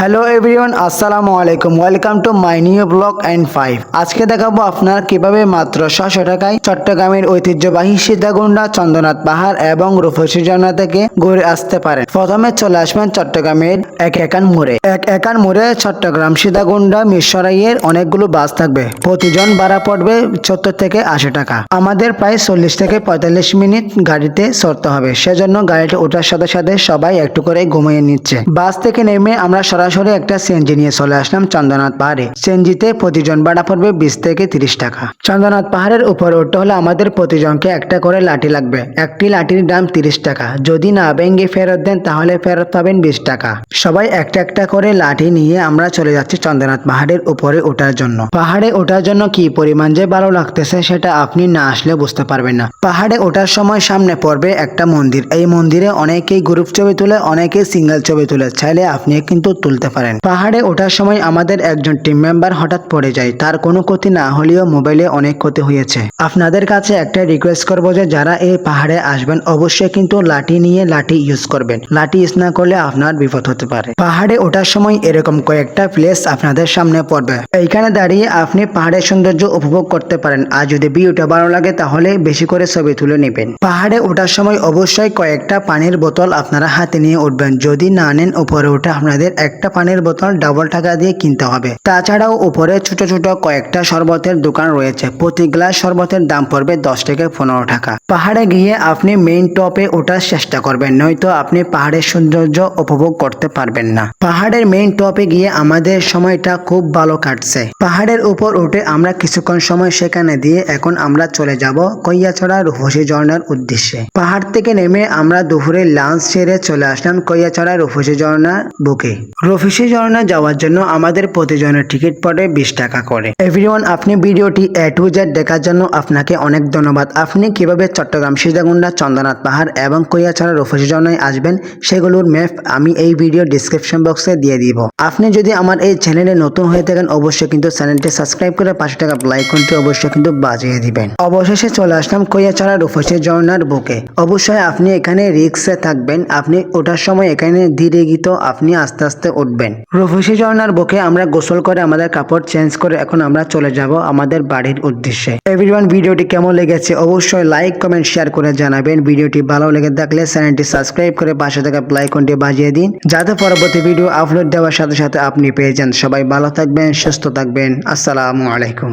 Hello everyone আসসালামু আলাইকুম welcome to my new blog and five আজকে দেখাবো আপনার কীভাবে মাত্র ছশো টাকায় চট্টগ্রামের ঐতিহ্যবাহী সীতাকুণ্ডা, চন্দ্রনাথ পাহাড় এবং রূপসী ঝর্ণা থেকে ঘুরে আসতে পারেন। প্রথমে চলে আসবেন চট্টগ্রামের এক একান মোড়ে। এক একান মোড়ে চট্টগ্রাম সীতাকুণ্ডা, মিরসরাইয়ের অনেকগুলো বাস থাকবে। প্রতিজন ভাড়া পড়বে সত্তর থেকে আশি টাকা। আমাদের প্রায় চল্লিশ থেকে পঁয়তাল্লিশ মিনিট গাড়িতে চড়তে হবে। সেজন্য গাড়িতে ওঠার সাথে সাথে সবাই একটু করে ঘুমিয়ে নিচ্ছে। বাস থেকে নেমে আমরা সরাসরি একটা সিএনজি নিয়ে চলে আসলাম চন্দ্রনাথ পাহাড়ে। সিএনজিতে প্রতিজন ভাড়া পড়বে বিশ থেকে তিরিশ টাকা। চন্দ্রনাথ পাহাড়ের উপর উঠতে হলে আমাদের প্রতিজনকে একটা করে লাঠি লাগবে। একটি লাঠির দাম তিরিশ টাকা। যদি না ভেঙ্গে ফেরত দেন তাহলে ফেরত পাবেন বিশ টাকা। সবাই একটা একটা করে লাঠি নিয়ে আমরা চলে যাচ্ছি চন্দ্রনাথ পাহাড়ের উপরে ওঠার জন্য। পাহাড়ে ওঠার জন্য কি পরিমাণ যে ভালো লাগতেছে সেটা আপনি না আসলে বুঝতে পারবেন না। পাহাড়ে ওঠার সময় সামনে পড়বে একটা মন্দির। এই মন্দিরে অনেকেই গ্রুপ ছবি তুলে, অনেকেই সিঙ্গেল ছবি তুলে। চাইলে আপনি কিন্তু তুলতে পারেন। পাহাড়ে ওঠার সময় আমাদের একজন টিম মেম্বার হঠাৎ পড়ে যায়। তার কোনো ক্ষতি না হলেও মোবাইলে অনেক ক্ষতি হয়েছে। আপনাদের কাছে একটা রিকোয়েস্ট করব যে যারা এই পাহাড়ে আসবেন, অবশ্যই কিন্তু লাঠি নিয়ে লাঠি ইউজ করবেন। লাঠি ইউজ না করলে আপনার বিপদ হতে পারে। পাহাড়ে ওঠার সময় এরকম কয়েকটা প্লেস আপনাদের সামনে পড়বে। এইখানে দাঁড়িয়ে আপনি পাহাড়ের সৌন্দর্য উপভোগ করতে পারেন। আর যদি ভিউটা ভালো লাগে, তাহলে বেশি করে ছবি তুলে নেবেন। পাহাড়ে ওঠার সময় অবশ্যই কয়েকটা পানির বোতল আপনারা হাতে নিয়ে উঠবেন। যদি না নেন, উপরে উঠে আপনাদের একটা পানির বোতল ডাবল টাকা দিয়ে কিনতে হবে। তাছাড়াও উপরে ছোট ছোট কয়েকটা শরবতের দোকান রয়েছে। প্রতি গ্লাস শরবতের দাম পড়বে দশ থেকে পনেরো টাকা। পাহাড়ে গিয়ে আপনি মেইন টপে ওঠার চেষ্টা করবেন, নয়তো আপনি পাহাড়ের সৌন্দর্য উপভোগ করতে পারবেন না। পাহাড়ের মেইন টপে গিয়ে আমাদের সময়টা খুব ভালো কাটছে। পাহাড়ের উপর উঠে আমরা কিছুক্ষণ সময় সেখানে দিয়ে এখন আমরা চলে যাব কইয়াছড়া রূপসী ঝর্ণার উদ্দেশ্যে। পাহাড় থেকে নেমে আমরা দুপুরে লাঞ্চ সেরে চলে আসলাম কইয়াছড়া রূপসী ঝর্ণার বুকে। রূপসী ঝর্ণা যাওয়ার জন্য আমাদের প্রতিজনের টিকিট পড়ে বিশ টাকা করে। এভরিওয়ান, আপনি ভিডিওটি এ টু জেড দেখার জন্য আপনাকে অনেক ধন্যবাদ। আপনি কীভাবে চট্টগ্রাম সীতাকুণ্ডা চন্দ্রনাথ পাহাড় এবং কৈয়াছড়া রূপসী ঝর্ণায় আসবেন, সেগুলোর ম্যাপ আমি এই ভিডিও ডিসক্রিপশন বক্সে দিয়ে দিব। আপনি যদি আমার এই চ্যানেলে নতুন হয়ে থাকেন, অবশ্যই কিন্তু চ্যানেলটি সাবস্ক্রাইব করে পাশে টাকা লাইকনটি অবশ্যই কিন্তু বাজিয়ে দিবেন। অবশেষে চলে আসলাম কৈয়াছড়া রূপসী ঝর্ণার বুকে। অবশ্যই আপনি এখানে রিক্সে থাকবেন, আপনি ওঠার সময় এখানে ধীরে গীত আপনি আস্তে আস্তে উঠবেন। রূপসী ঝর্ণার বুকে আমরা গোসল করে আমাদের কাপড় চেঞ্জ করে এখন আমরা চলে যাব আমাদের বাড়ির উদ্দেশ্যে। এভরিওয়ান ভিডিওটি কেমন লেগেছে অবশ্যই লাইক কমেন্ট শেয়ার করে জানাবেন। ভিডিওটি ভালো লেগে থাকলে চ্যানেলটি সাবস্ক্রাইব করে পাশে থাকা প্লাইকনটি বাজিয়ে দিন, যাতে পরবর্তী ভিডিও আপলোড দেওয়ার সাথে সাথে আপনি পেয়ে যান। সবাই ভালো থাকবেন, সুস্থ থাকবেন। আসসালামু আলাইকুম।